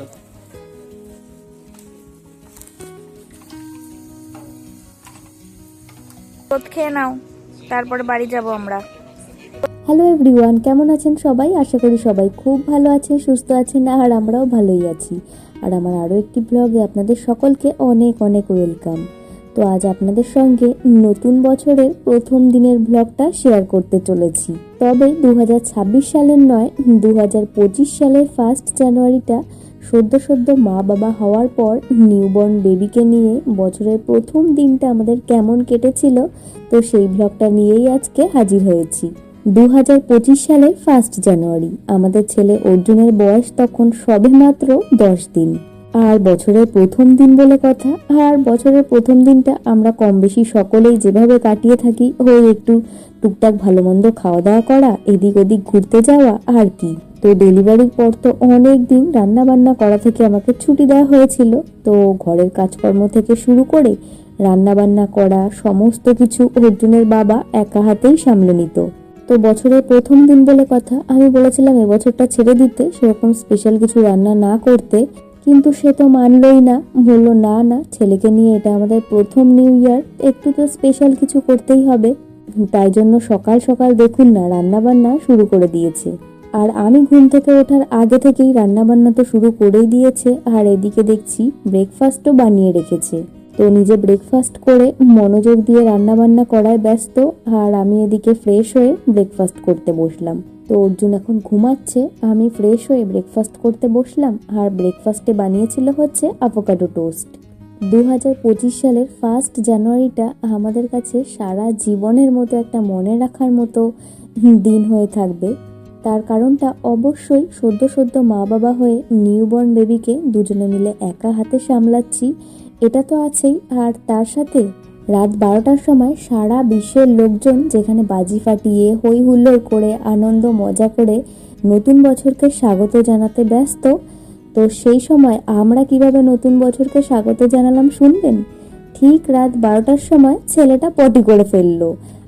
চলো রোদ খেয়ে নাও তারপরে বাড়ি যাব আমরা। হ্যালো এভরিওয়ান কেমন আছেন সবাই? আশা করি সবাই খুব ভালো আছেন সুস্থ আছেন আর আমরাও ভালোই আছি। আর আমার আরও একটি ব্লগে আপনাদের সকলকে অনেক অনেক ওয়েলকাম। তো আজ আপনাদের সঙ্গে নতুন বছরের প্রথম দিনের ব্লগটা শেয়ার করতে চলেছি। তবে দু হাজার ছাব্বিশ সালের নয় দু সালের ফার্স্ট জানুয়ারিটা সদ্য সদ্য মা বাবা হওয়ার পর নিউবর্ন বেবিকে নিয়ে বছরের প্রথম দিনটা আমাদের কেমন কেটেছিল, তো সেই ব্লগটা নিয়েই আজকে হাজির হয়েছি। দু হাজার পঁচিশ সালে ফার্স্ট জানুয়ারি আমাদের ছেলে অর্জুনের বয়স তখন সবে মাত্র দশ দিন। আর বছরের প্রথম দিন বলে কথা, আর বছরের প্রথম দিনটা আমরা কম বেশি সকলেই যেভাবে কাটিয়ে থাকি, ওই একটু টুকটাক ভালো মন্দ খাওয়া দাওয়া করা, এদিক ওদিক ঘুরতে যাওয়া, আর কি। তো ডেলিভারির পর তো অনেক দিন রান্না বান্না করা থেকে আমাকে ছুটি দেওয়া হয়েছিল। তো ঘরের কাজকর্ম থেকে শুরু করে রান্না বান্না করা, সমস্ত কিছু অর্জুনের বাবা একা হাতেই সামলে নিত। তো বছরের প্রথম দিন বলে কথা, আমি বলেছিলাম এবছরটা ছেড়ে দিতে, সেরকম স্পেশাল কিছু রান্না না করতে। কিন্তু সে তো মানলই না, বলল, না না, ছেলেকে নিয়ে এটা আমাদের প্রথম নিউ ইয়ার একটু তো স্পেশাল কিছু করতেই হবে। তাই জন্য সকাল সকাল দেখুন না রান্না বান্না শুরু করে দিয়েছে। আর আমি ঘুম থেকে ওঠার আগে থেকেই রান্না বান্না তো শুরু করেই দিয়েছে, আর এদিকে দেখছি ব্রেকফাস্টও বানিয়ে রেখেছে। তো নিজে ব্রেকফাস্ট করে মনোযোগ দিয়ে রান্না বান্না করায় ব্যস্ত, আর আমি এদিকে ফ্রেশ হয়ে ব্রেকফাস্ট করতে বসলাম। তো অর্জুন এখন ঘুমাচ্ছে, আমি ফ্রেশ হয়ে ব্রেকফাস্ট করতে বসলাম, আর ব্রেকফাস্টে বানিয়েছিল হচ্ছে আভোকাডো টোস্ট দু হাজার পঁচিশ সালের ফার্স্ট জানুয়ারিটা আমাদের কাছে সারা জীবনের মতো একটা মনে রাখার মতো দিন হয়ে থাকবে। তার কারণটা অবশ্যই সদ্য সদ্য মা বাবা হয়ে নিউবর্ন বেবিকে দুজনে মিলে একা হাতে সামলাচ্ছি, এটা তো আছেই। আর তার সাথে রাত বারোটার সময় সারা বিশ্বের লোকজন যেখানে বাজি ফাটিয়ে হই হুল্লোড় করে, আনন্দ, মজা করে নতুন বছরকে স্বাগত জানাতে ব্যস্ত, তো সেই সময় আমরা কীভাবে নতুন বছরকে স্বাগত জানালাম শুনবেন? ঠিক রাত বারোটার সময় ছেলেটা পটি করে ফেলল।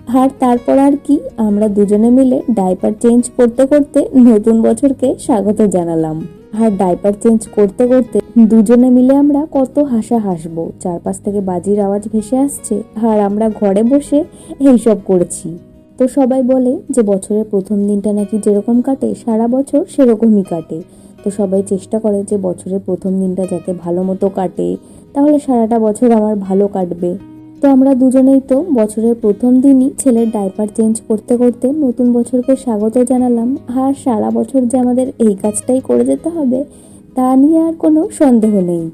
আর তারপর আর কি, আমরা দুজনে মিলে ডাইপার চেঞ্জ করতে করতে নতুন বছরকে স্বাগত জানালাম। আর ডাইপার চেঞ্জ করতে করতে দুজনে মিলে আমরা কত হাসা হাসবো, চারপাশ থেকে বাজির আওয়াজ ভেসে আসছে, আর আমরা ঘরে বসে এইসব করেছি। তো সবাই বলে যে বছরের প্রথম দিনটা নাকি যেরকম কাটে, সারা বছর সেরকমই কাটে। তো সবাই চেষ্টা করে যে বছরের প্রথম দিনটা যাতে ভালো মতো কাটে, তাহলে সারাটা বছর আমার ভালো কাটবে। তো আমরা দুজনেই তো বছরের প্রথম দিনই ছেলের ডাইপার চেঞ্জ করতে করতে নতুন বছরকে স্বাগত জানালাম। আর সারা বছর যে আমাদের এই কাজটাই করে যেতে হবে, তা নিয়ে আর কোনো সন্দেহ নেই।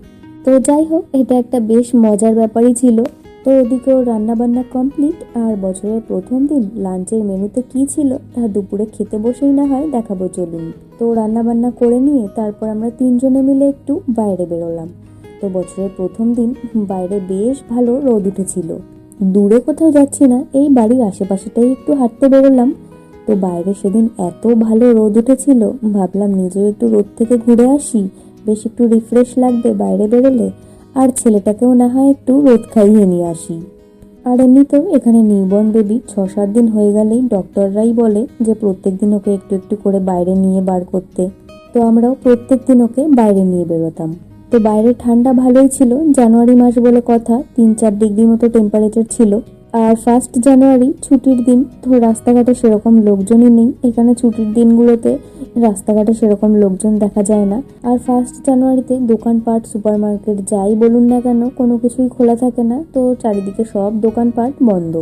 তো যাই হোক, এটা একটা বেশ মজার ব্যাপারই ছিল। তো ওদিকেও রান্নাবান্না কমপ্লিট আর বছরের প্রথম দিন লাঞ্চের মেনুতে কি ছিল, তা দুপুরে খেতে বসেই না হয় দেখাবো চলুন। তো রান্নাবান্না করে নিয়ে তারপর আমরা তিনজনে মিলে একটু বাইরে বেরোলাম। তো বছরের প্রথম দিন বাইরে বেশ ভালো রোদ উঠেছিল। দূরে কোথাও যাচ্ছি না, এই বাড়ির আশেপাশেটাই একটু হাঁটতে বেরোলাম। তো বাইরে সেদিন এত ভালো রোদ উঠেছিল, ভাবলাম নিজেও একটু রোদ থেকে ঘুরে আসি, বেশ একটু রিফ্রেশ লাগবে বাইরে বেরোলে, আর ছেলেটাকেও না হয় একটু রোদ খাইয়ে নিয়ে আসি। আর এমনিতেও এখানে নিউবর্ন বেবি ছ সাত দিন হয়ে গেলেই ডক্টররাই বলে যে প্রত্যেক দিন ওকে একটু একটু করে বাইরে নিয়ে বার করতে। তো আমরাও প্রত্যেক দিন ওকে বাইরে নিয়ে বেরোতাম। তো বাইরে ঠান্ডা ভালোই ছিল, জানুয়ারি মাস বলে কথা, তিন চার ডিগ্রি মতো টেম্পারেচার ছিল। আর ফার্স্ট জানুয়ারি ছুটির দিন, তো রাস্তাঘাটে সেরকম লোকজনই নেই। এখানে ছুটির দিনগুলোতে রাস্তাঘাটে সেরকম লোকজন দেখা যায় না। আর ফার্স্ট জানুয়ারিতে দোকানপাট সুপারমার্কেট যাই বলুন না কেন, কোনো কিছুই খোলা থাকে না। তো চারিদিকে সব দোকানপাট বন্ধ।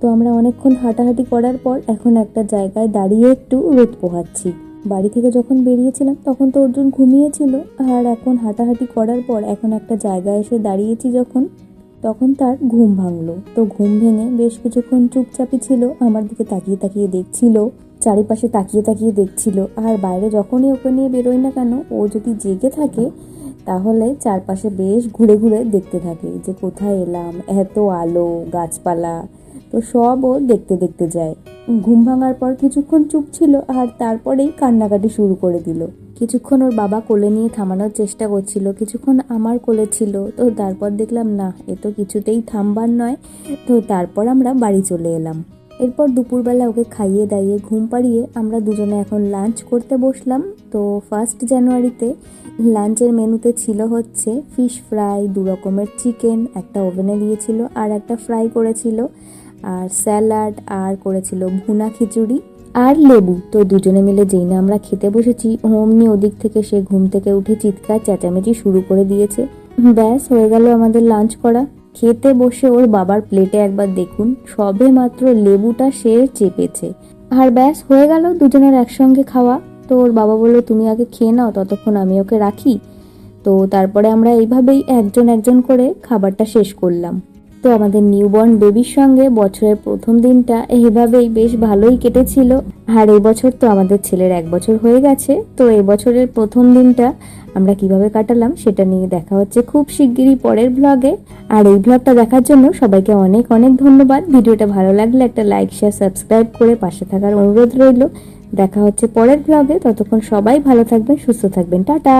তো আমরা অনেকক্ষণ হাঁটাহাঁটি করার পর এখন একটা জায়গায় দাঁড়িয়ে একটু রোদ পোহাচ্ছি। বাড়ি থেকে যখন বেরিয়েছিলাম, তখন তো অর্জুন ঘুমিয়েছিল। আর এখন হাঁটাহাঁটি করার পর এখন একটা জায়গায় এসে দাঁড়িয়েছি যখন, তখন তার ঘুম ভাঙলো। তো ঘুম ভেঙে বেশ কিছুক্ষণ চুপচাপই ছিল, আমার দিকে তাকিয়ে তাকিয়ে দেখছিল, চারিপাশে তাকিয়ে তাকিয়ে দেখছিল। আর বাইরে যখনই ওকে নিয়ে বেরোয় না কেন, ও যদি জেগে থাকে, তাহলে চারপাশে বেশ ঘুরে ঘুরে দেখতে থাকে যে কোথায় এলাম, এত আলো, গাছপালা তো সব ও দেখতে দেখতে যায়। ঘুম ভাঙার পর কিছুক্ষণ চুপ ছিল আর তারপরেই কান্নাকাটি শুরু করে দিল। কিছুক্ষণ ওর বাবা কোলে নিয়ে থামানোর চেষ্টা করছিল, কিছুক্ষণ আমার কোলে ছিল। তো তারপর দেখলাম, না, এ তো কিছুতেই থামবার নয়। তো তারপর আমরা বাড়ি চলে এলাম। এরপর দুপুরবেলা ওকে খাইয়ে দাইয়ে ঘুম পাড়িয়ে আমরা দুজনে এখন লাঞ্চ করতে বসলাম। তো ফার্স্ট জানুয়ারিতে লাঞ্চের মেনুতে ছিল হচ্ছে ফিশ ফ্রাই দু রকমের চিকেন একটা ওভেনে দিয়েছিল আর একটা ফ্রাই করেছিল। আর স্যালাড আর করেছিল ভুনা খিচুড়ি আর লেবু। তো দুজনে মিলে যেই না আমরা খেতে বসেছি, অমনি ওদিক থেকে সে ঘুম থেকে উঠে চিৎকার চেঁচামেচি শুরু করে দিয়েছে। ব্যাস, হয়ে গেল আমাদের লাঞ্চ করা। খেতে বসে ওর বাবার প্লেটে একবার দেখুন, সবে মাত্র লেবুটা সে চেপেছে। আর ব্যাস, হয়ে গেল দুজনের একসঙ্গে খাওয়া। তো ওর বাবা বলল, তুমি আগে খেয়ে নাও, ততক্ষণ আমি ওকে রাখি। তো তারপরে আমরা এইভাবেই একজন একজন করে খাবারটা শেষ করলাম। তো আমাদের নিউবর্ন বেবির সঙ্গে বছরের প্রথম দিনটা এইভাবেই বেশ ভালোই কেটেছিল। আর এই বছর তো আমাদের ছেলের এক বছর হয়ে গেছে। তো এই বছরের প্রথম দিনটা আমরা কীভাবে কাটালাম সেটা নিয়ে দেখা হচ্ছে খুব শিগগিরই পরের ব্লগে আর এই ব্লগটা দেখার জন্য সবাইকে অনেক অনেক ধন্যবাদ। ভিডিওটা ভালো লাগলে একটা লাইক শেয়ার সাবস্ক্রাইব করে পাশে থাকার অনুরোধ রইল। দেখা হচ্ছে পরের ব্লগে ততক্ষণ সবাই ভালো থাকবেন, সুস্থ থাকবেন। টাটা!